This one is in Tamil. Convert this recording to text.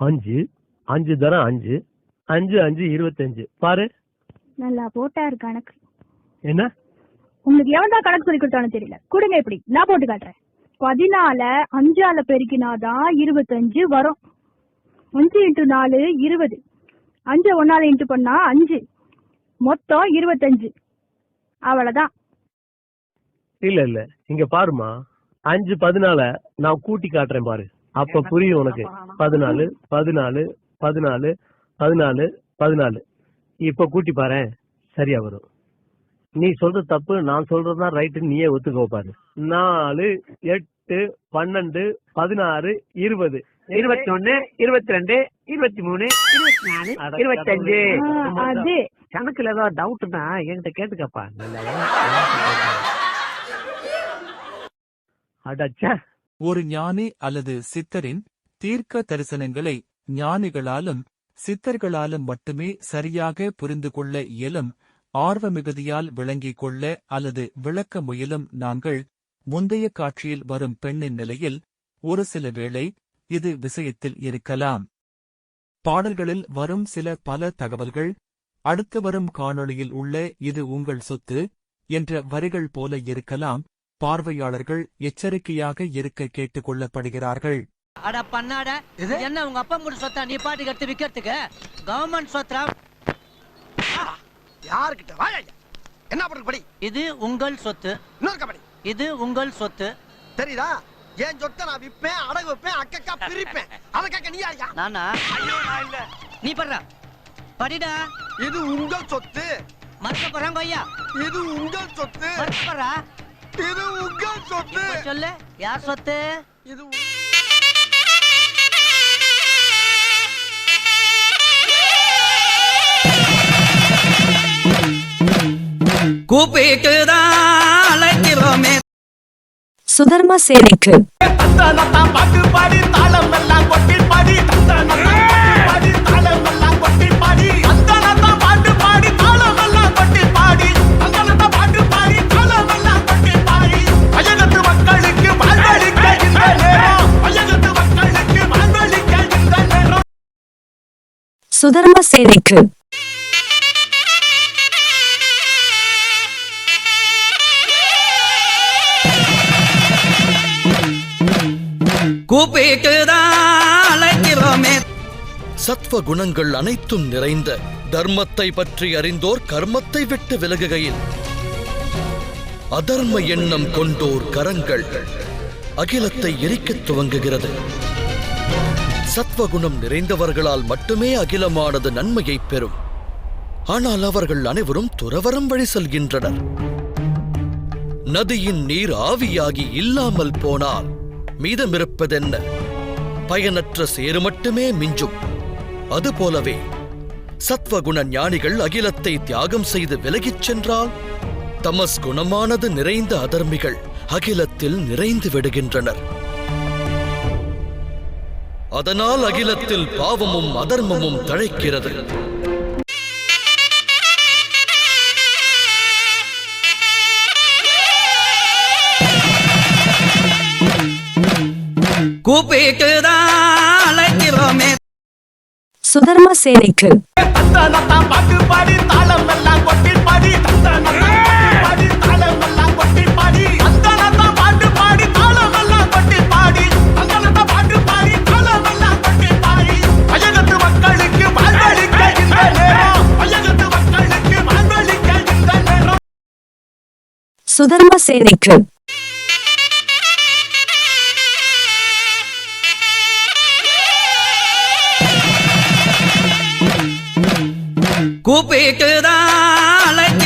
அஞ்சு அஞ்சு தரம் அஞ்சு அஞ்சு அஞ்சு இருபத்தஞ்சு. பாரு. நல்லா போட்டாரு கணக்கு. என்ன? உங்களுக்கு எவன் தான் கணக்கு சொல்லி கொடுத்தானு தெரியல. கொடுங்க இப்படி. நான் போட்டு காட்டுறேன். பதினால அஞ்சால பெருக்கினாதான் இருபத்தஞ்சு வரும். அஞ்சு இன்ட்டு நாலு இருபது. அஞ்சு ஒன்னால இன்ட்டு பண்ணா அஞ்சு. மொத்தம் இருபத்தஞ்சு. அவ்வளவுதான். இல்ல இல்ல. இங்க பாருமா அஞ்சு பதினால நான் கூட்டி காட்டுறேன் பாரு. அப்ப புரியும் உனக்கு. பதினாலு பதினாலு பதினாலு பதினாலு பதினாலு. இப்ப கூட்டி பாரு. சரியா வரும். நீ சொல்றது தப்பு நான் சொல்றதுதான் ரைட்டு நீயே ஒத்துக்கோ பாரு. நாலு எட்டு பன்னெண்டு பதினாறு இருபது. இருபத்தி ஒண்ணு இருபத்தி ரெண்டு இருபத்தி மூணு இருபத்தி நாலு ஆ, அது. கணக்குல ஏதாவது டவுட்னா என்கிட்ட கேட்டுக்கப்பா. அடச்சா. ஒரு ஞானி அல்லது சித்தரின் தீர்க்க தரிசனங்களை ஞானிகளாலும் சித்தர்களாலும் மட்டுமே சரியாக புரிந்து கொள்ள இயலும் ஆர்வமிகுதியால் விளங்கிக் கொள்ள அல்லது விளக்க முயலும் நாங்கள் முந்தைய காட்சியில் வரும் பெண்ணின் நிலையில் ஒரு சில வேளை இது விஷயத்தில் இருக்கலாம். பாடல்களில் வரும் சில பல தகவல்கள் அடுத்து வரும் காணொளியில் உள்ள இது உங்கள் சொத்து என்ற வரிகள் போல இருக்கலாம். பார்வையாளர்கள் எச்சரிக்கையாக இருக்க கேட்டுக் கொள்ளப்படுகிறார்கள். அட பண்ணாட என்ன உங்க அப்பா கூட சொத்தா? நீ பாட்டுக்கு எடுத்து விக்கிறதுக்கு? கவர்மெண்ட் சொத்தா? யாருக்கிட்ட வாயா ஐயா. என்ன பண்றது படி? இது உங்கள் சொத்து. இன்னொரு இது உங்கள் சொத்து. தெரியுதா? என் சொத்தை நான் விப்பேன் அடகு வைப்பேன் அக்கக்கா பிரிப்பேன். அதுக்காக நீ யாரியா நானா? நீ படுற. படிடா. இது உங்கள் சொத்து. மறக்க போறாங்க ஐயா இது உங்கள் சொத்து. மறக்க போறா. இது உங்கள் சொத்து. இப்ப சொல்லு. யார் சொத்து? இது கூப்பிட்டு தான் அழைக்கிறோமே. சுதர்மா சேனைக்கு. பாட்டு பாடி தாளம் எல்லாம் கொட்டி பாடி பாடி சுதர்மா சேனைக்கு. சத்வ குணங்கள் அனைத்தும் நிறைந்த தர்மத்தை பற்றி அறிந்தோர் கர்மத்தை விட்டு விலகுகையில். அதர்ம எண்ணம் கொண்டோர் கரங்கள் அகிலத்தை எரிக்கத் துவங்குகிறது. சத்வகுணம் நிறைந்தவர்களால் மட்டுமே அகிலமானது நன்மையைப் பெறும். ஆனால் அவர்கள் அனைவரும் துறவரம் வழி செல்கின்றனர். நதியின் நீர் ஆவியாகி இல்லாமல் போனால் மீதமிருப்பதென்ன? பயனற்ற சேறு மட்டுமே மிஞ்சும். அதுபோலவே சத்வகுண ஞானிகள் அகிலத்தை தியாகம் செய்து விலகிச் சென்றால் தமஸ் குணமானது நிறைந்த அதர்மிகள் அகிலத்தில் நிறைந்து விடுகின்றனர். அதனால் அகிலத்தில் பாவமும் அதர்மமும் தழைக்கிறது. சுதர்மா சேனைக்கு. பாட்டு பாடி தாளம் சுதர்ம சேனைக்கு. கூப்பிட்டுதான்